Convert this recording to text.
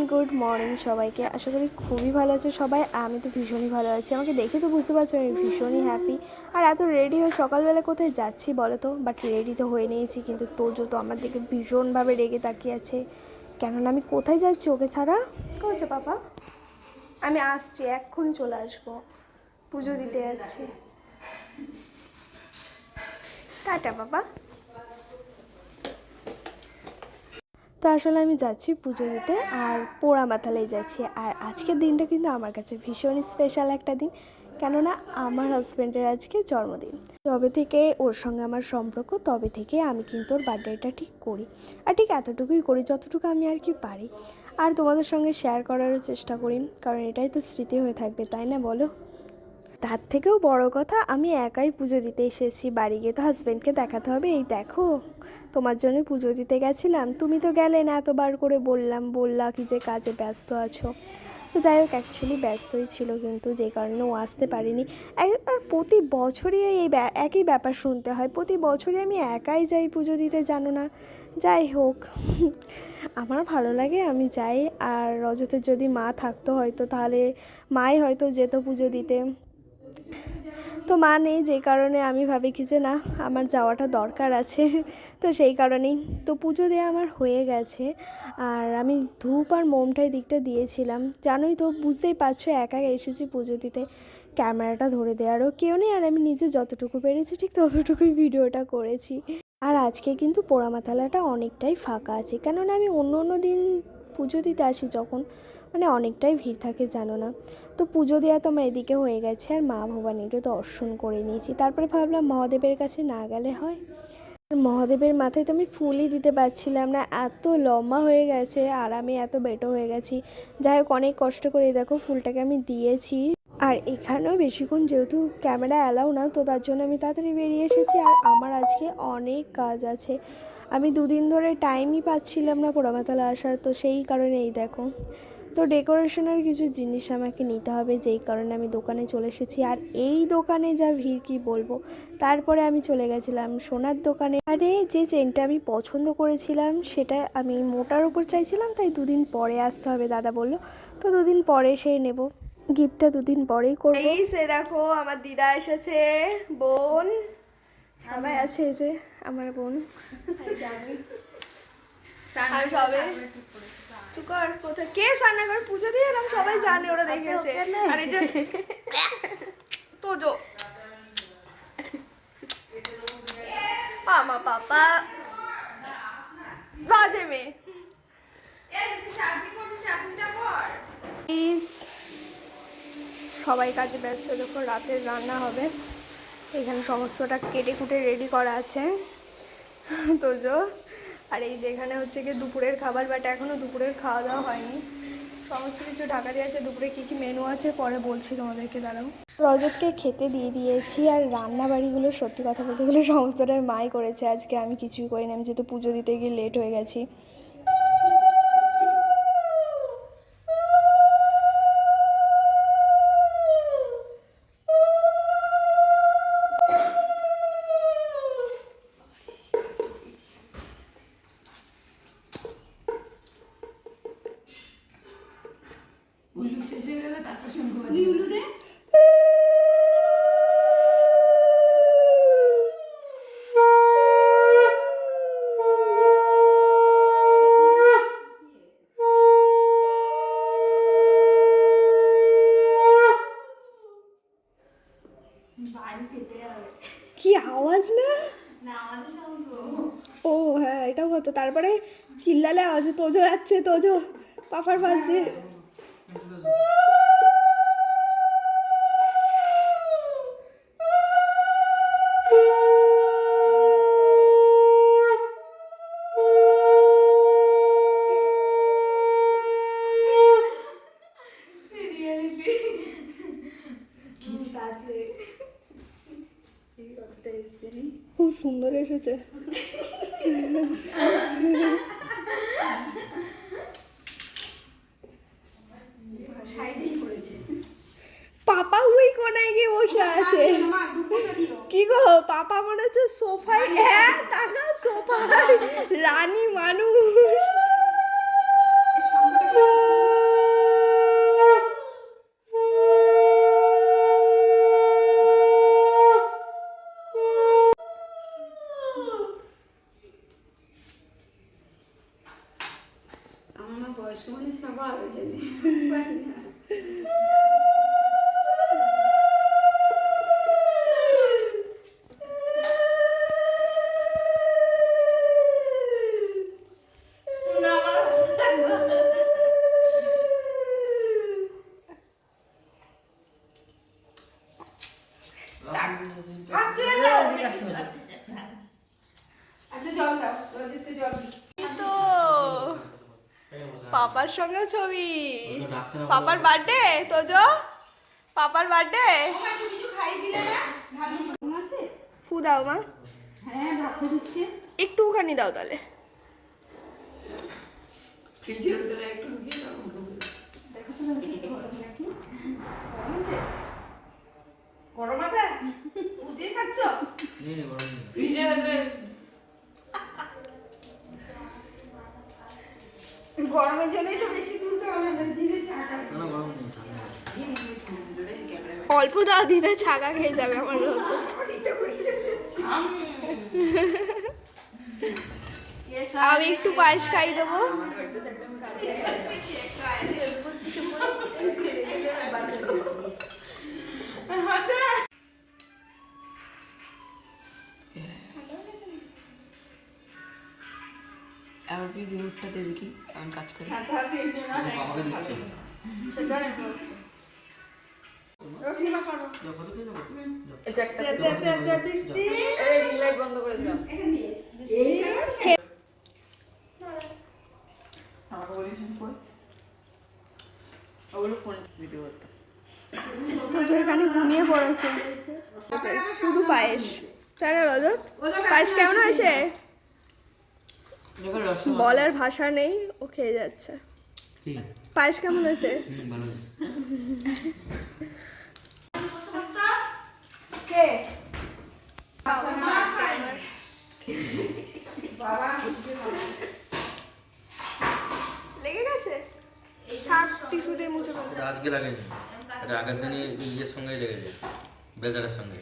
Everyone, good morning সবাইকে। আশা করি খুবই ভালো আছে সবাই, আমি তো ভীষণই ভালো আছি। আমাকে দেখে তো বুঝতে পারছ আমি ভীষণই হ্যাপি আর এত রেডি হয়ে সকালবেলা কোথায় যাচ্ছি বলো তো? বাট রেডি তো হয়ে নিয়েছি, কিন্তু তোজো তো আমার দিকে ভীষণভাবে রেগে তাকিয়ে আছে। কেননা আমি কোথায় যাচ্ছি ওকে ছাড়া? কমেছে পাপা। আমি আসছি, এক্ষুনি চলে আসব। পুজো দিতে যাচ্ছি। টাটা বাবা তো আসলে আমি যাচ্ছি পুজো দিতে আর পোড়া মাথালেই যাচ্ছি। আর আজকের দিনটা কিন্তু আমার কাছে ভীষণ স্পেশাল একটা দিন, কেননা আমার হাজব্যান্ডের আজকে জন্মদিন। তবে থেকে ওর সঙ্গে আমার সম্পর্ক, তবে থেকে আমি কিন্তু ওর বার্থডেটা ঠিক করি। আর ঠিক এতটুকুই করি যতটুকু আমি আর কি পারি। আর তোমাদের সঙ্গে শেয়ার করারও চেষ্টা করি, কারণ এটাই তো স্মৃতি হয়ে থাকবে, তাই না বলো? তার থেকেও বড় কথা, আমি একাই পুজো দিতে এসেছি। বাড়ি গিয়ে তো হাজব্যান্ডকে দেখাতে হবে। এই দেখো, তোমার জন্য পুজো দিতে গেছিলাম। তুমি তো গেলে না, এতবার করে বললাম, বললা কি যে কাজে ব্যস্ত আছো। তো যাই হোক অ্যাকচুয়ালি ব্যস্তই ছিল কিন্তু, যে কারণে ও আসতে পারিনি। আর প্রতি বছরই এই একই ব্যাপার শুনতে হয়। প্রতি বছরই আমি একাই যাই পুজো দিতে, জানো না। যাই হোক, আমার ভালো লাগে, আমি যাই। আর রজতের যদি মা থাকতো হয়তো, তাহলে মাই হয়তো যেত পুজো দিতে। তো মা নেই যেই কারণে আমি ভাবি কি যে না, আমার যাওয়াটা দরকার আছে। তো সেই কারণেই। তো পুজো দেওয়া আমার হয়ে গেছে। আর আমি ধূপ আর মোমটাই দিকটা দিয়েছিলাম। জানোই তো, বুঝতেই পারছ, একা এসেছি পুজো দিতে। ক্যামেরাটা ধরে দেওয়ারও কেউ নেই, আর আমি নিজে যতটুকু পেরেছি, ঠিক ততটুকুই ভিডিওটা করেছি। আর আজকে কিন্তু পোড়ামাতালাটা অনেকটাই ফাঁকা আছে। কেননা আমি অন্য অন্য দিন পুজো দিতে আসি যখন মানে অনেকটাই ভিড় থাকে, জানো না? তো পুজো দেওয়া তো আমার এদিকে হয়ে গেছে আর মা ভবানীরও দর্শন করে নিয়েছি। তারপরে ভাবলাম মহাদেবের কাছে না গেলে হয়? মহাদেবের মাথায় তো আমি ফুলই দিতে পারছিলাম না, এত লম্বা হয়ে গেছে আর আমি এত বেটো হয়ে গেছি। যাই হোক, অনেক কষ্ট করে দেখো ফুলটাকে আমি দিয়েছি। আর এখানেও বেশিক্ষণ যেহেতু ক্যামেরা অ্যালাউ না, তো তার জন্য আমি তাড়াতাড়ি বেরিয়ে এসেছি আর আমার আজকে অনেক কাজ আছে। আমি দুদিন ধরে টাইমই পাচ্ছিলাম না পোড়ামাতালা আসার, তো সেই কারণে এই দেখো। তো ডেকোরেশনের কিছু জিনিস আমাকে নিতে হবে যেই কারণে আমি দোকানে চলে এসেছি। আর এই দোকানে যা ভিড় কি বলব? তারপরে আমি চলে গেছিলাম সোনার দোকানে। আরে যে চেনটা আমি পছন্দ করেছিলাম সেটা আমি মোটার উপর চাইছিলাম তাই দুদিন পরে আসতে হবে দাদা বলল। তো দুদিন পরে সেই নেব। গিফটটা দুদিন পরেই করব। এই সে দেখো আমার দিদা এসেছে। বোন। সবাই আছে যে আমার বোন। আমি সবে তুই কর কোথায়? কে সান্না করে পুজো দিয়ে এলাম? সবাই জানে, ওরা দেখেছে। আর এই যে তোজো আমার পাপা বাজে মেয়ে। সবাই কাজে ব্যস্ত, যখন রাতে রান্না হবে, এখানে সমস্তটা কেটে কুটে রেডি করা আছে। তোজো আর এই যেখানে হচ্ছে গিয়ে দুপুরের খাবার বাট এখনও দুপুরের খাওয়া দাওয়া হয়নি। সমস্ত কিছু ঢাকা দিয়ে আছে, দুপুরে কী কী মেনু আছে পরে বলছি তোমাদেরকে, দাঁড়াও। রজতকে খেতে দিয়ে দিয়েছি, আর রান্নাবাড়িগুলো সত্যি কথা বলতে গেলে সমস্তটাই মাই করেছে। আজকে আমি কিছুই করিনি, আমি যেহেতু পুজো দিতে গিয়ে লেট হয়ে গেছি। কি আওয়াজ না? ও হ্যাঁ এটাও হতো। তারপরে চিল্লালে আওয়াজ তোজো যাচ্ছে তোজো পাপার পাশে খুব সুন্দর এসেছে। পাপা ওই কোনায় গিয়ে বসে আছে। কি গো পাপা মনে হচ্ছে সোফায় হ্যাঁ টাকা সোফায়। রানী মানুষ। বয়স্ক মানুষ না ভালো জানি পারি না। পাপার সঙ্গে ছবি। পাপার বার্থডে তোজো। পাপার বার্থডে কিছু খাই দিলে না? ভালো আছে? ফু দাও মা। একটু ওখানে দিচ্ছে। একটুখানি দাও তাহলে। দেখো তো রোজি গরমের জন্যই তো বেশি তুলতে হবে না জিভে চাকা অল্প দাও দিলে ছাগা খেয়ে যাবে আমার রোজ। আমি একটু পায়েস খাই দেবো। পর ওগুলো ফোন ভিডিও করতে? তোজো এখানে ঘুমিয়ে পড়েছে। শুধু পায়েস। তাই না রজত পায়েস কেমন হয়েছে? বলার ভাষা নেই ও খেয়ে যাচ্ছে। পায়েস কেমন হয়েছে? লেগে গেছে? থাক টিস্যু দিয়ে মুছে ফেলো। এটা আজকে লাগেনি আগের দিনই ইয়ের সঙ্গেই লেগেছে বেজারের সঙ্গে।